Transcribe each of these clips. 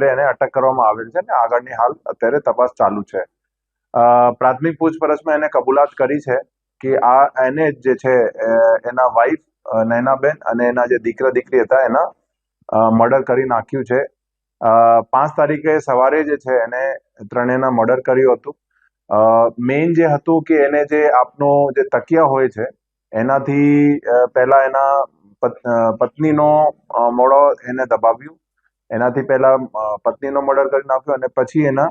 અત્યારે એને અટક કરવામાં આવેલ છે અને આગળની હાલ અત્યારે તપાસ ચાલુ છે. પ્રાથમિક પૂછપરછમાં એને કબૂલાત કરી છે કે આ એને જે છે એના વાઈફ નૈનાબેન અને એના જે દીકરા દીકરી હતા એના મર્ડર કરી નાખ્યું છે. પાંચ તારીખે સવારે જે છે એને ત્રણેયના મર્ડર કર્યું હતું. મેઇન જે હતું કે એને જે આપનો જે તકિયા હોય છે, એનાથી પહેલા એના પત- પત્નીનો મોડો એને દબાવ્યું. એનાથી પહેલા પત્નીનો મર્ડર કરી નાખ્યો અને પછી એના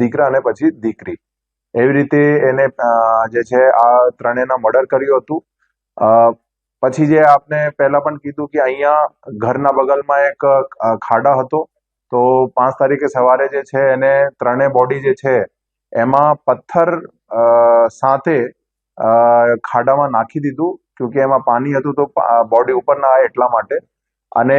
દીકરા અને પછી દીકરી. એવી રીતે એને જે છે, આ ત્રણેયના મર્ડર કર્યું હતું. પછી જે આપને પહેલા પણ કીધું કે અહીંયા ઘરના બગલમાં એક ખાડા હતો, તો પાંચ તારીખે સવારે જે છે, એને ત્રણેય બોડી જે છે, એમાં પથ્થર સાથે ખાડામાં નાખી દીધું કે એમાં પાણી હતું તો બોડી ઉપર ના આવે એટલા માટે. અને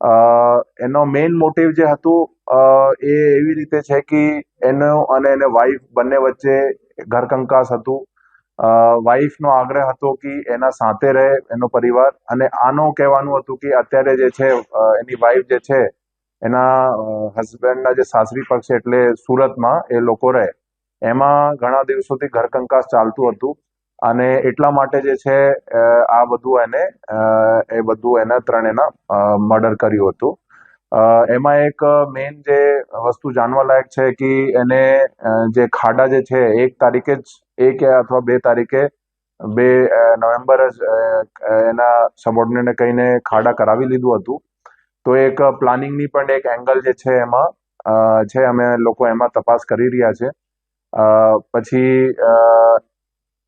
એનો મેઇન મોટિવ જે હતું એ એવી રીતે છે કે એનો અને એને વાઈફ બંને વચ્ચે ઘરકંકાસ હતું. વાઈફનો આગ્રહ હતો કે એના સાથે રહે એનો પરિવાર અને આનો કહેવાનું હતું કે અત્યારે જે છે એની વાઈફ જે છે, એના હસબન્ડના જે સાસરી પક્ષ એટલે સુરતમાં એ લોકો રહે. એમાં ઘણા દિવસોથી ઘરકંકાસ ચાલતું હતું. અને એટલા માટે જે છે આ બધું એને એ બધું એના ત્રણેયના મર્ડર કર્યું હતું. એમાં એક મેઇન જે વસ્તુ જાણવા લાયક છે કે એને જે ખાડા જે છે, એક તારીખે જ, એક અથવા બે તારીખે, બે નવેમ્બર જ એના સબોર્ડિનેટને કહીને ખાડા કરાવી લીધું હતું. તો એક પ્લાનિંગની પણ એક એંગલ જે છે એમાં છે, અમે લોકો એમાં તપાસ કરી રહ્યા છે. પછી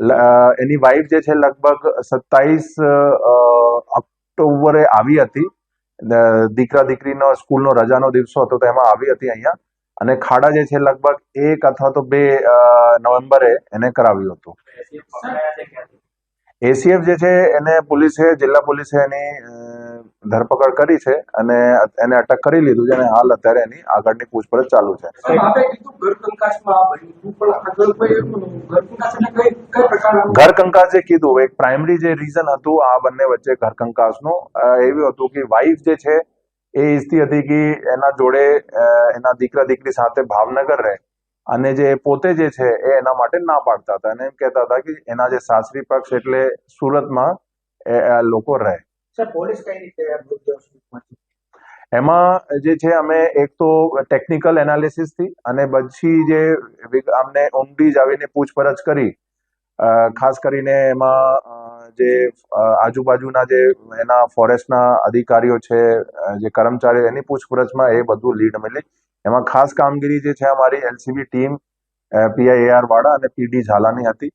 એની વાઈફ જે છે લગભગ સત્તાવીસ ઓક્ટોબરે આવી હતી. દીકરા દીકરીનો સ્કૂલનો રજાનો દિવસો હતો તો એમાં આવી હતી અહીંયા. અને ખાડા જે છે લગભગ એક અથવા તો બે નવેમ્બરે એને કરાવ્યું હતું. એસીએફ જે છે એને પોલીસે જિલ્લા પોલીસે એની ધરપકડ કરી છે અને એને અટક કરી લીધું છે અને હાલ અત્યારે એની આગળની પૂછપરછ ચાલુ છે. ઘર કંકાસ કંકાસે કીધું એક પ્રાઇમરી જે રીઝન હતું આ બંને વચ્ચે ઘર કંકાસનું એવું હતું કે વાઈફ જે છે એ ઈચ્છતી હતી કે એના જોડે એના દીકરા દીકરી સાથે ભાવનગર રહે. અને જે પોતે જે છે એ એના માટે ના પાડતા હતા. અને એમ કહેતા હતા કે એના જે સાસરી પક્ષ એટલે સુરતમાં એ, લોકો રહે. પોલીસ કઈ રીતે એમાં જે છે અમે એક તો ટેકનિકલ એનાલિસિસથી અને પછી જે અમને ઊંડી જ આવીને પૂછપરછ કરી. ખાસ કરીને એમાં જે આજુબાજુના જે એના ફોરેસ્ટના અધિકારીઓ છે જે કર્મચારીઓ એની પૂછપરછમાં એ બધું લીડ મળી એમાં ખાસ કામગીરી જે છે અમારી એલસીબી ટીમ પીઆઈએઆર વાળા અને પીડી ઝાલાની હતી.